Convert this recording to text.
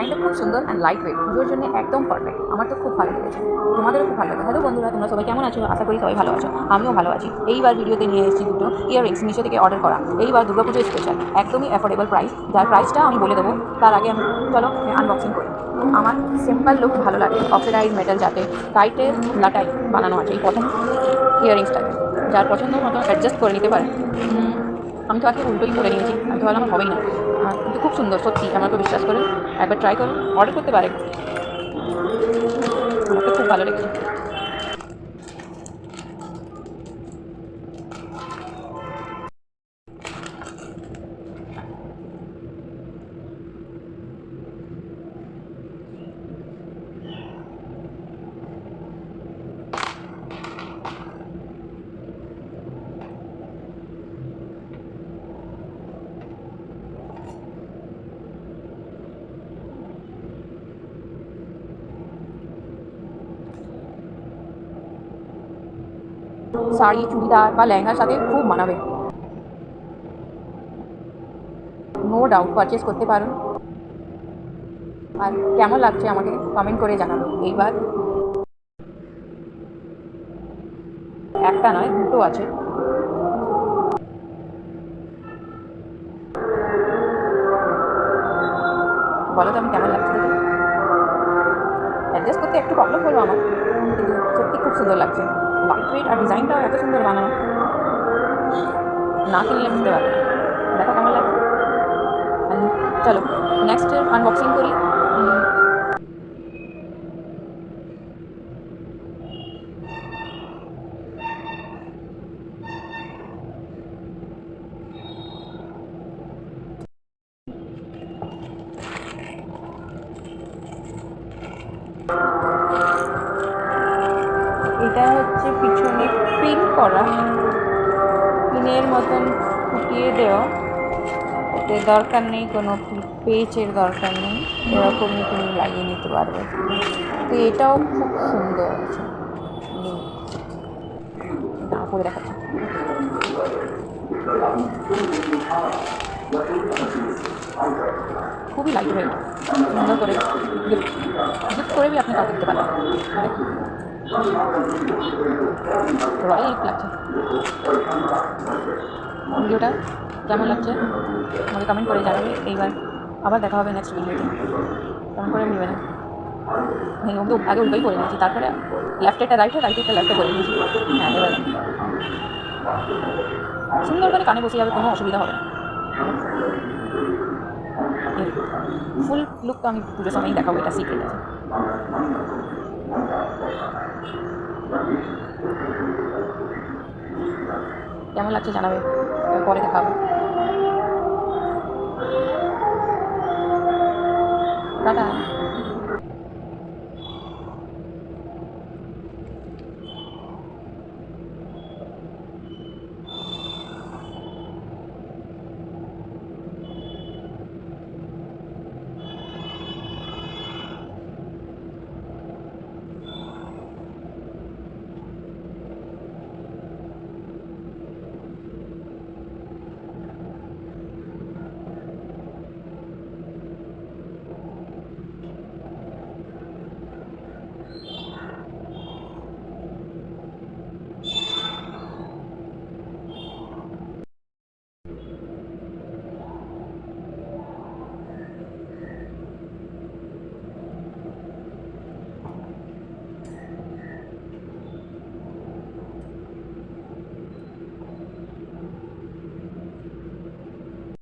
ডিজাইনটা খুব সুন্দর অ্যান্ড লাইট ওয়েট পুজোর জন্য একদম পারফেক্ট আমার তো খুব ভালো লেগেছে। তোমাদেরও খুব ভালো লাগে হ্যালো বন্ধুরা, তোমরা সবাই কেমন আছো? আশা করি সবাই ভালো আছো। আমিও ভালো আছি। এইবার ভিডিওতে নিয়ে এসেছি দুটো ইয়াররিংস মিশো থেকে অর্ডার করা। এইবার দুর্গাপুজো স্পেশাল একদমই অ্যাফোর্ডেবল প্রাইস যার প্রাইসটা আমি বলে দেবো, তার আগে আমি চলো আনবক্সিং করি। আমার সিম্পল লুক ভালো লাগে। অক্সিডাইজ মেটাল যাতে কাইটের লাটাই বানানো আছে এই প্রথম ইয়াররিংসটাকে যার পছন্দ মতো অ্যাডজাস্ট করে নিতে পারে। আমি তো আজকে উল্টোই করে নিয়েছি, আমি তো ভাবলাম হবেই না। কিন্তু খুব সুন্দর, সত্যি, আমার তো বিশ্বাস করেন, একবার ট্রাই করুন অর্ডার করতে পারেন। আমার তো খুব ভালো লেগেছে। শাড়ি, চুড়িদার বা লেহেঙ্গার সাথে খুব মানাবে। নো ডাউট পারচেস করতে পারো আর কেমন লাগছে আমাকে কমেন্ট করে জানাবে এইবার একটা নয়, দুটো আছে। বলো তো আমি কেমন লাগছে অ্যাডজাস্ট করতে একটু প্রবলেম হলো আমার, কিন্তু সত্যি খুব সুন্দর লাগছে। লাইট ওয়েট আর ডিজাইনটাও এত সুন্দর বানানো না কিনলে বুঝতে পারবে। দেখো কেমন And চলো নেক্সট আনবক্সিং করি উম, এটা হচ্ছে পিছনে পিন করা। পিনের মতন ফুটিয়ে দেওয়া। এতে দরকার নেই, কোনো পেচের দরকার নেই। এরকমই তুমি লাগিয়ে নিতে পারবে। তো এটাও খুব সুন্দর আছে পরে দেখাচ্ছি। খুবই লাইট সুন্দর করে গিফট করে আপনি কাউকে দিতে পারেন রয়্যাল লাগছে ভিডিওটা কেমন লাগছে? আমাকে কমেন্ট করে জানাবে। এইবার আবার দেখা হবে নেক্সট ভিডিওতে কেমন করে ভুলবে না। আগে উল্টোই করে নিয়েছি। তারপরে লেফটেরটা রাইটে একটা লেফটে করে নিয়েছি। হ্যাঁ এবার সুন্দর করে কানে বসে যাবে, কোনো অসুবিধা হবে না। ফুল লুক তো আমি পুজোর সময়ই দেখাবো, এটা সিক্রেট আছে। কেমন লাগছে জানাবে? পরে দেখাবো টাটা।